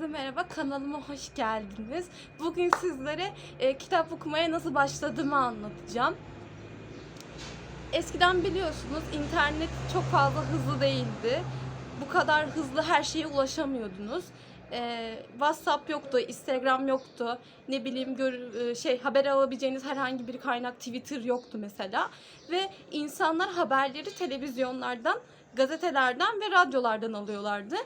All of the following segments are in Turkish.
Herkese merhaba, kanalıma hoş geldiniz. Bugün sizlere e, kitap okumaya nasıl başladığımı anlatacağım. Eskiden biliyorsunuz internet çok fazla hızlı değildi. Bu kadar hızlı her şeye ulaşamıyordunuz. E, WhatsApp yoktu, Instagram yoktu. Ne bileyim gör, e, şey haber alabileceğiniz herhangi bir kaynak Twitter yoktu mesela. Ve insanlar haberleri televizyonlardan, gazetelerden ve radyolardan alıyorlardı.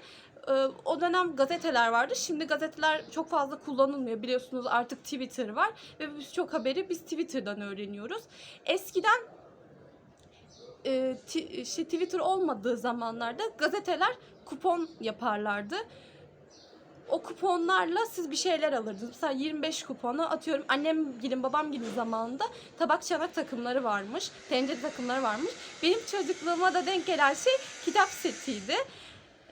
Ee, o dönem gazeteler vardı. Şimdi gazeteler çok fazla kullanılmıyor. Biliyorsunuz artık Twitter var ve biz çok haberi biz Twitter'dan öğreniyoruz. Eskiden e, işte Twitter olmadığı zamanlarda gazeteler kupon yaparlardı. O kuponlarla siz bir şeyler alırdınız. Mesela 25 kuponu atıyorum annem gilin babam gilin zamanında tabak çanak takımları varmış. Tencere takımları varmış. Benim çocukluğuma da denk gelen şey kitap setiydi.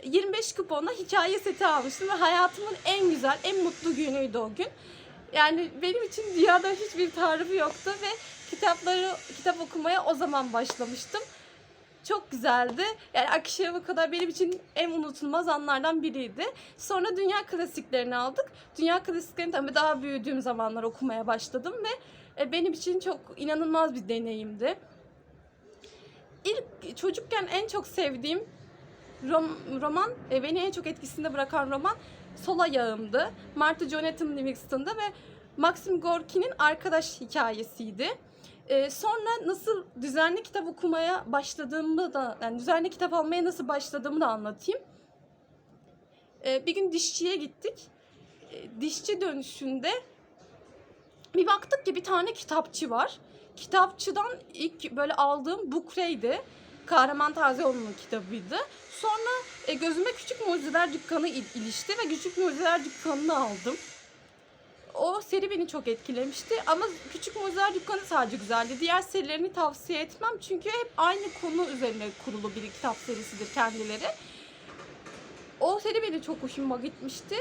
25 kupona hikaye seti almıştım ve hayatımın en güzel, en mutlu günüydü o gün. Yani benim için dünyada hiçbir tarifi yoktu ve kitapları, kitap okumaya o zaman başlamıştım. Çok güzeldi. Yani akışa kadar benim için en unutulmaz anlardan biriydi. Sonra dünya klasiklerini aldık. Dünya klasiklerini tabii daha büyüdüğüm zamanlar okumaya başladım ve e, benim için çok inanılmaz bir deneyimdi. İlk çocukken en çok sevdiğim rom- roman, e, beni en çok etkisinde bırakan roman Sol Ayağım'dı. Martha Jonathan Livingston'da ve Maxim Gorki'nin arkadaş hikayesiydi. E, sonra nasıl düzenli kitap okumaya başladığımı da, yani düzenli kitap almaya nasıl başladığımı da anlatayım. E, bir gün dişçiye gittik. E, dişçi dönüşünde bir baktık ki bir tane kitapçı var. Kitapçıdan ilk böyle aldığım Bukre'ydi. Kahraman Tazeoğlu'nun kitabıydı. Sonra e, gözüme Küçük Mucizeler Dükkanı il- ilişti ve Küçük Mucizeler Dükkanı'nı aldım. O seri beni çok etkilemişti ama Küçük Mucizeler Dükkanı sadece güzeldi. Diğer serilerini tavsiye etmem çünkü hep aynı konu üzerine kurulu bir kitap serisidir kendileri. O seri beni çok hoşuma gitmişti.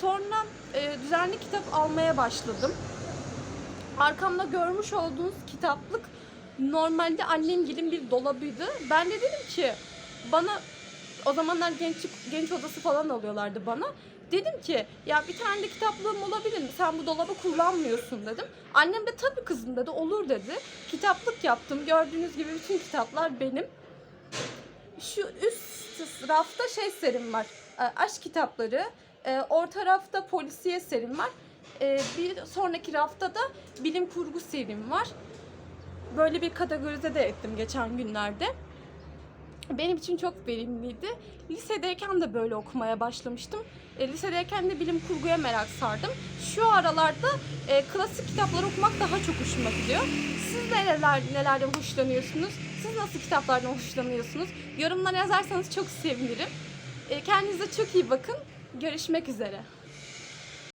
Sonra e, düzenli kitap almaya başladım. Arkamda görmüş olduğunuz kitaplık normalde annemgilin bir dolabıydı. Ben de dedim ki bana o zamanlar genç genç odası falan alıyorlardı bana. Dedim ki ya bir tane de kitaplığım olabilir mi? Sen bu dolabı kullanmıyorsun dedim. Annem de tabii kızım dedi olur dedi. Kitaplık yaptım. Gördüğünüz gibi bütün kitaplar benim. Şu üst rafta şey serim var. e, Aşk kitapları. E, Orta rafta polisiye serim var. E, Bir sonraki rafta da bilim kurgu serim var. Böyle bir kategorize de ettim geçen günlerde. Benim için çok verimliydi. Lisedeyken de böyle okumaya başlamıştım. E, lisedeyken de bilim kurguya merak sardım. Şu aralarda e, klasik kitaplar okumak daha çok hoşuma gidiyor. Siz neler, nelerden hoşlanıyorsunuz? Siz nasıl kitaplardan hoşlanıyorsunuz? Yorumlara yazarsanız çok sevinirim. E, kendinize çok iyi bakın. Görüşmek üzere.